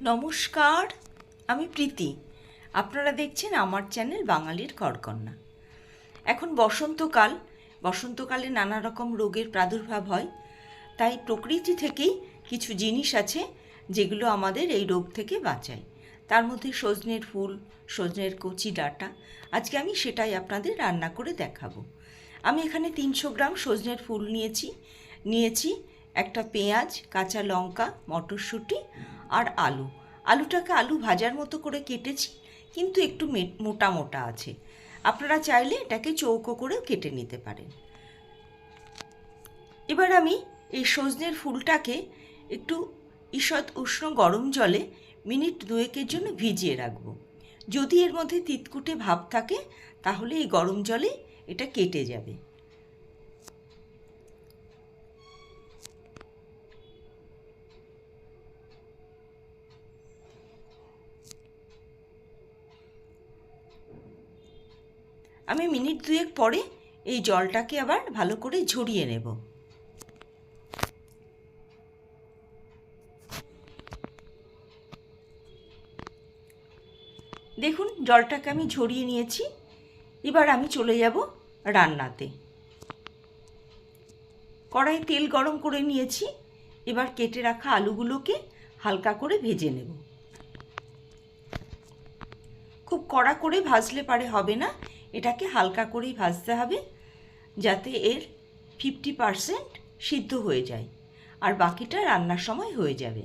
নমস্কার, আমি প্রীতি। আপনারা দেখছেন আমার চ্যানেল বাঙালির করকন্যা। এখন বসন্তকাল, বসন্তকালে নানা রকম রোগের প্রাদুর্ভাব হয়, তাই প্রকৃতি থেকেই কিছু জিনিস আছে যেগুলো আমাদের এই রোগ থেকে বাঁচায়। তার মধ্যে সজনের ফুল, সজনের কচি ডাঁটা, আজকে আমি সেটাই আপনাদের রান্না করে দেখাবো। আমি এখানে তিনশো গ্রাম সজনের ফুল নিয়েছি নিয়েছি একটা পেঁয়াজ, কাঁচা লঙ্কা, মটরশুঁটি আর আলু। আলুটাকে আলু ভাজার মতো করে কেটেছি, কিন্তু একটু মোটা মোটা আছে। আপনারা চাইলে এটাকে চৌকো করেও কেটে নিতে পারেন। এবার আমি এই সজনের ফুলটাকে একটু ঈষৎ উষ্ণ গরম জলে মিনিট দুয়েকের জন্য ভিজিয়ে রাখব। যদি এর মধ্যে তিতকুটে ভাব থাকে, তাহলে এই গরম জলে এটা কেটে যাবে। আমি মিনিট দুয়েক পরে এই জলটাকে আবার ভালো করে ঝরিয়ে নেব। দেখুন, জলটাকে আমি ঝরিয়ে নিয়েছি। এবার আমি চলে যাব রান্নাতে। কড়াই তেল গরম করে নিয়েছি। এবার কেটে রাখা আলুগুলোকে হালকা করে ভেজে নেব। খুব কড়া করে ভাজলে পারে হবে না। এটাকে হালকা করেই ভাজতে হবে যাতে এর ফিফটি পারসেন্ট সিদ্ধ হয়ে যায় আর বাকিটা রান্নার সময় হয়ে যাবে।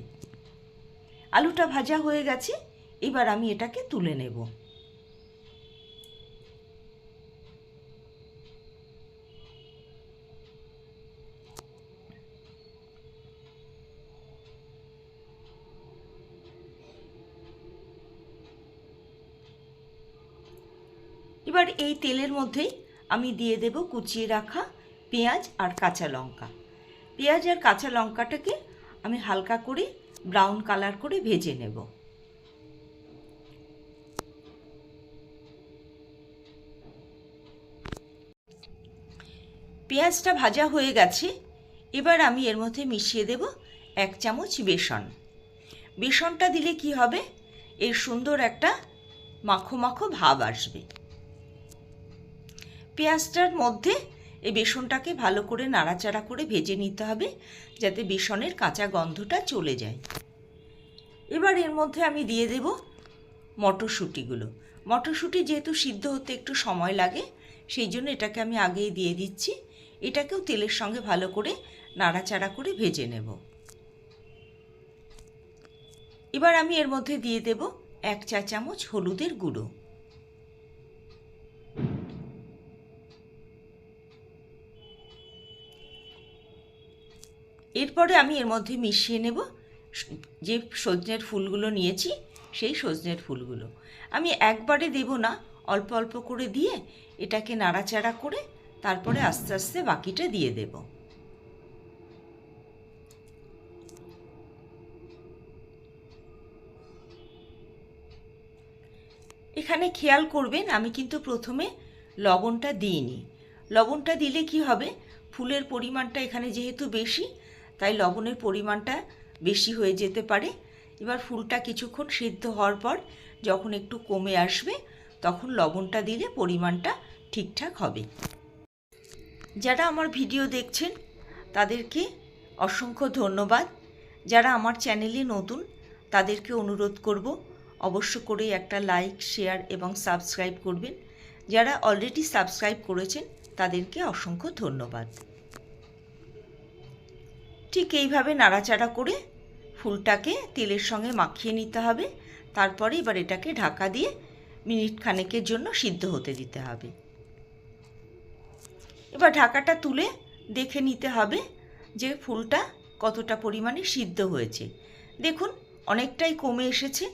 আলুটা ভাজা হয়ে গেছে, এবার আমি এটাকে তুলে নেব। এবার এই তেলের মধ্যেই আমি দিয়ে দেব কুচিয়ে রাখা পেঁয়াজ আর কাঁচা লঙ্কা। পেঁয়াজ আর কাঁচা লঙ্কাটাকে আমি হালকা করে ব্রাউন কালার করে ভেজে নেব। পেঁয়াজটা ভাজা হয়ে গেছে। এবার আমি এর মধ্যে মিশিয়ে দেব এক চামচ বেসন। বেসনটা দিলে কি হবে? এর সুন্দর একটা মাখো মাখো ভাব আসবে। পেঁয়াজটার মধ্যে এই বেসনটাকে ভালো করে নাড়াচাড়া করে ভেজে নিতে হবে, যাতে বেসনের কাঁচা গন্ধটা চলে যায়। এবার এর মধ্যে আমি দিয়ে দেব মটরশুঁটিগুলো। মটরশুঁটি যেহেতু সিদ্ধ হতে একটু সময় লাগে, সেই জন্য এটাকে আমি আগেই দিয়ে দিচ্ছি। এটাকেও তেলের সঙ্গে ভালো করে নাড়াচাড়া করে ভেজে নেব। এবার আমি এর মধ্যে দিয়ে দেব এক চা চামচ হলুদের গুঁড়ো। এরপরে আমি এর মধ্যে মিশিয়ে নেব। যে সজনের ফুলগুলো নিয়েছি, সেই সজনের ফুলগুলো। আমি একবারে দেব না, অল্প অল্প করে দিয়ে এটাকে নাড়াচাড়া করে তারপরে আস্তে আস্তে বাকিটা দিয়ে দেব। এখানে খেয়াল করবেন, আমি কিন্তু প্রথমে লবণটা দিইনি। লবণটা দিলে কি হবে, ফুলের পরিমাণটা এখানে যেহেতু বেশি তাই লবণের পরিমাণটা বেশি হয়ে যেতে পারে। এবার ফুলটা কিছুক্ষণ সিদ্ধ হওয়ার পর যখন একটু কমে আসবে, তখন লবণটা দিলে পরিমাণটা ঠিকঠাক হবে। যারা আমার ভিডিও দেখছেন, তাদেরকে অসংখ্য ধন্যবাদ। যারা আমার চ্যানেলে নতুন, তাদেরকে অনুরোধ করব অবশ্য করে একটা লাইক, শেয়ার এবং সাবস্ক্রাইব করবেন। যারা অলরেডি সাবস্ক্রাইব করেছেন, তাদেরকে অসংখ্য ধন্যবাদ। ঠিক এইভাবে নাড়াচাড়া করে ফুলটাকে তেলের সঙ্গে মাখিয়ে নিতে হবে। তারপরে এবার এটাকে ঢাকা দিয়ে মিনিট খানেকের জন্য সিদ্ধ হতে দিতে হবে। এবার ঢাকাটা তুলে দেখে নিতে হবে যে ফুলটা কতটা পরিমাণে সিদ্ধ হয়েছে। দেখুন, অনেকটাই কমে এসেছে।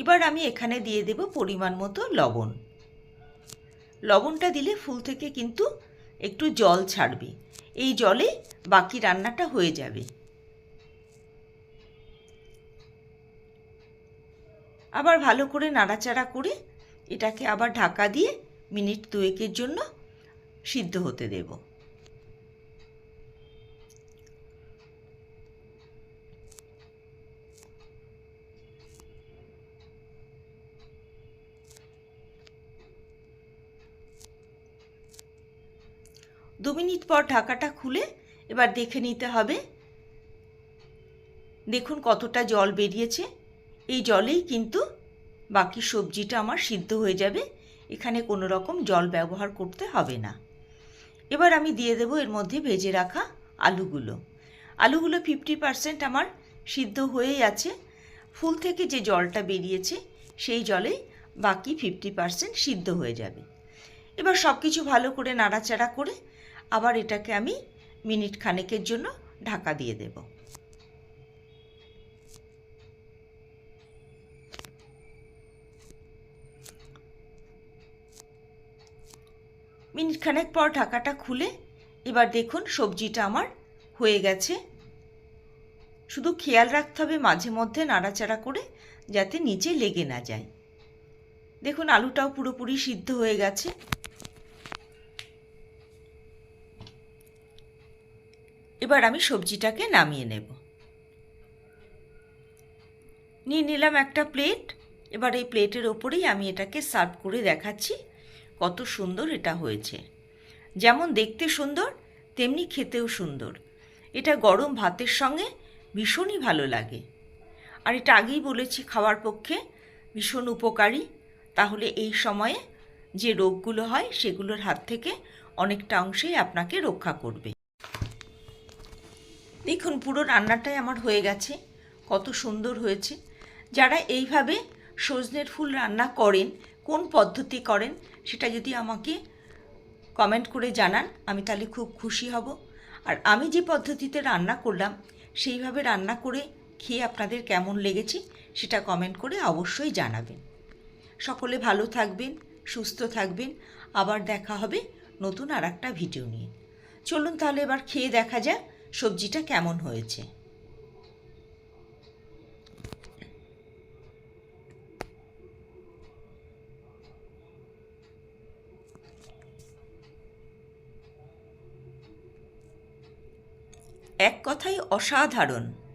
এবার আমি এখানে দিয়ে দেব পরিমাণ মতো লবণ। লবণটা দিলে ফুল থেকে কিন্তু একটু জল ছাড়বে। এই জলে বাকি রান্নাটা হয়ে যাবে। আবার ভালো করে নাড়াচাড়া করে এটাকে আবার ঢাকা দিয়ে মিনিট দুয়েকের জন্য সিদ্ধ হতে দেব। দু মিনিট পর ঢাকাটা খুলে এবার দেখে নিতে হবে। দেখুন কতটা জল বেরিয়েছে। এই জলেই কিন্তু বাকি সবজিটা আমার সিদ্ধ হয়ে যাবে। এখানে কোনো রকম জল ব্যবহার করতে হবে না। এবার আমি দিয়ে দেবো এর মধ্যে ভেজে রাখা আলুগুলো। আলুগুলো ফিফটি পারসেন্ট আমার সিদ্ধ হয়েই আছে। ফুল থেকে যে জলটা বেরিয়েছে, সেই জলে বাকি ফিফটি পারসেন্ট সিদ্ধ হয়ে যাবে। এবার সব কিছু ভালো করে নাড়াচাড়া করে আবার এটাকে আমি মিনিট খানেকের জন্য ঢাকা দিয়ে দেবো। মিনিট খানেক পর ঢাকাটা খুলে এবার দেখুন সবজিটা আমার হয়ে গেছে। শুধু খেয়াল রাখতে হবে মাঝে মধ্যে নাড়াচাড়া করে যাতে নিচে লেগে না যায়। দেখুন আলুটাও পুরোপুরি সিদ্ধ হয়ে গেছে। এবার আমি সবজিটাকে নামিয়ে নেব। নিয়ে নিলাম একটা প্লেট। এবার এই প্লেটের ওপরেই আমি এটাকে সার্ভ করে দেখাচ্ছি কত সুন্দর এটা হয়েছে। যেমন দেখতে সুন্দর, তেমনি খেতেও সুন্দর। এটা গরম ভাতের সঙ্গে ভীষণই ভালো লাগে। আর এটা আগেই বলেছি খাওয়ার পক্ষে ভীষণ উপকারী। তাহলে এই সময়ে যে রোগগুলো হয় সেগুলোর হাত থেকে অনেকটা অংশেই আপনাকে রক্ষা করবে। দেখুন, পুরো রান্নাটাই আমার হয়ে গেছে, কত সুন্দর হয়েছে। যারা এইভাবে সজনের ফুল রান্না করেন, কোন পদ্ধতি করেন, সেটা যদি আমাকে কমেন্ট করে জানান, আমি তাহলে খুব খুশি হব। আর আমি যে পদ্ধতিতে রান্না করলাম, সেইভাবে রান্না করে খেয়ে আপনাদের কেমন লেগেছে, সেটা কমেন্ট করে অবশ্যই জানাবেন। সকলে ভালো থাকবেন, সুস্থ থাকবেন, আবার দেখা হবে নতুন আর একটা ভিডিও নিয়ে। চলুন তাহলে এবার খেয়ে দেখা যাক সবজিটা কেমন হয়েছে? এক কথাই অসাধারণ।